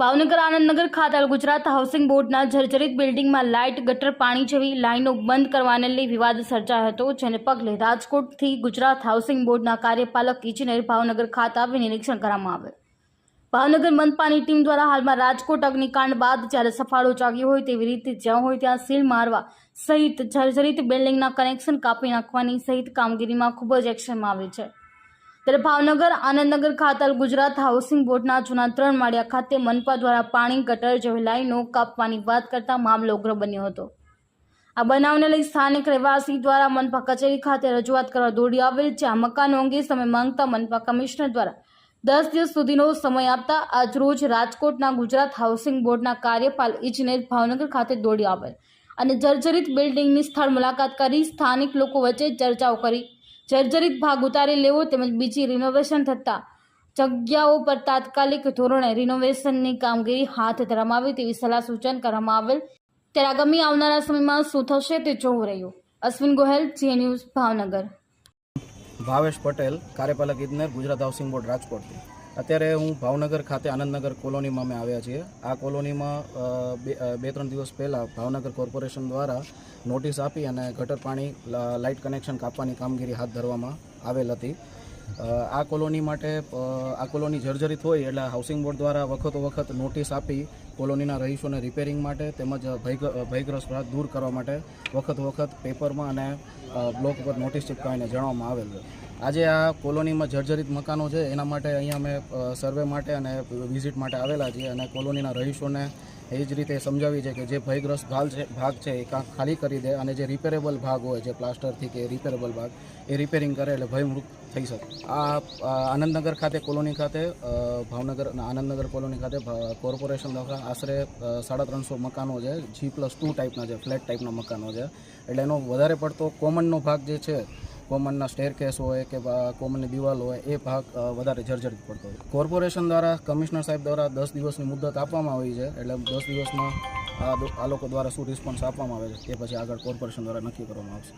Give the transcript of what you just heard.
ભાવનગર આનંદનગર ખાતે ગુજરાત હાઉસિંગ બોર્ડના જર્જરિત બિલ્ડિંગમાં લાઇટ, ગટર, પાણી જેવી લાઇનો બંધ કરવાને લઈ વિવાદ સર્જાયો હતો, જેને પગલે રાજકોટથી ગુજરાત હાઉસિંગ બોર્ડના કાર્યપાલક ઇજનેર ભાવનગર ખાતે આવી નિરીક્ષણ કરવામાં આવે ભાવનગર મનપાની ટીમ દ્વારા હાલમાં રાજકોટ અગ્નિકાંડ બાદ જ્યારે સફાળો જાગ્યો હોય તેવી રીતે જ્યાં હોય ત્યાં સીલ મારવા સહિત જર્જરિત બિલ્ડિંગના કનેક્શન કાપી નાખવાની સહિત કામગીરીમાં ખૂબ જ એક્શનમાં આવી છે. ત્યારે ભાવનગર, આનંદનગર ખાતે ગુજરાત હાઉસિંગ બોર્ડના જૂના ત્રણ માળિયા ખાતે મનપા દ્વારા પાણી ગટર જેવી લાઈનો કાપવાની વાત કરતા મામલો ઉગ્ર બન્યો હતો. આ બનાવને લઈ સ્થાનિક રહેવાસી દ્વારા મનપા કચેરી ખાતે રજૂઆત કરવા દોડી આવેલ છે આ મકાનો અંગે સમય માંગતા મનપા કમિશનર દ્વારા દસ દિવસ સુધીનો સમય આપતા આજરોજ રાજકોટના ગુજરાત હાઉસિંગ બોર્ડના કાર્યપાલ ઇજનેર ભાવનગર ખાતે દોડી આવેલ અને જર્જરિત બિલ્ડિંગની સ્થળ મુલાકાત કરી સ્થાનિક લોકો વચ્ચે ચર્ચાઓ કરી. જર્જરિત ભાગ ઉતારી લેવો તેમજ બીજી રિનોવેશન થતાં જગ્યાઓ પર તાત્કાલિક ધોરણે રિનોવેશનની કામગીરી હાથ ધરવામાં આવે તેવી સલાહ સૂચન કરવામાં આવેલ. ત્યારે આગામી આવનારા સમયમાં શું થશે તે જોવું રહ્યું. Ashwin Gohel Zee news Bhavnagar. Bhavesh Patel, કાર્યપાલક ઇજનેર ગુજરાત હાઉસિંગ બોર્ડ, રાજકોટથી. અત્યારે હું ભાવનગર ખાતે આનંદનગર કોલોનીમાં અમે આવ્યા છીએ. આ કોલોનીમાં બે ત્રણ દિવસ પહેલાં ભાવનગર કોર્પોરેશન દ્વારા નોટિસ આપી અને ગટર પાણી લાઇટ કનેક્શન કાપવાની કામગીરી હાથ ધરવામાં આવેલ હતી. આ કોલોની માટે આ કોલોની જર્જરિત હોય એટલે હાઉસિંગ બોર્ડ દ્વારા વખતો વખત નોટિસ આપી કોલોનીના રહીશોને રિપેરિંગ માટે તેમજ ભયગ- ભયગ્રસ્ત રાહત દૂર કરવા માટે વખત વખત પેપરમાં અને બ્લોક ઉપર નોટિસ ચિપકાવીને જણાવવામાં આવેલ છે. આજે આ કોલોનીમાં જર્જરિત મકાનો છે, એના માટે અહીંયા અમે સર્વે માટે અને વિઝિટ માટે આવેલા છીએ અને કોલોનીના રહીશોને એ જ રીતે સમજાવી છે કે જે ભયગ્રસ્ત ભાગ છે ભાગ છે એ કાં ખાલી કરી દે અને જે રિપેરેબલ ભાગ હોય જે પ્લાસ્ટરથી કે રિપેરેબલ ભાગ, એ રિપેરિંગ કરે એટલે ભયમુક્ત થઈ શકે. આ આનંદનગર ખાતે કોલોની ખાતે ભાવનગર આનંદનગર કોલોની ખાતે કોર્પોરેશન દ્વારા આશરે સાડા ત્રણસો મકાનો છે જી પ્લસ ટુ ટાઈપના છે ફ્લેટ ટાઈપના મકાનો છે. એટલે એનો વધારે પડતો કોમનનો ભાગ જે છે કોમનના સ્ટેરકેસ હોય કે કોમનની દિવાલ હોય, એ ભાગ વધારે જર્જરિત પડતો હોય. કોર્પોરેશન દ્વારા કમિશનર સાહેબ દ્વારા દસ દિવસની મુદત આપવામાં આવી છે, એટલે દસ દિવસમાં આ લોકો દ્વારા શું રિસ્પોન્સ આપવામાં આવે છે તે પછી આગળ કોર્પોરેશન દ્વારા નક્કી કરવામાં આવશે.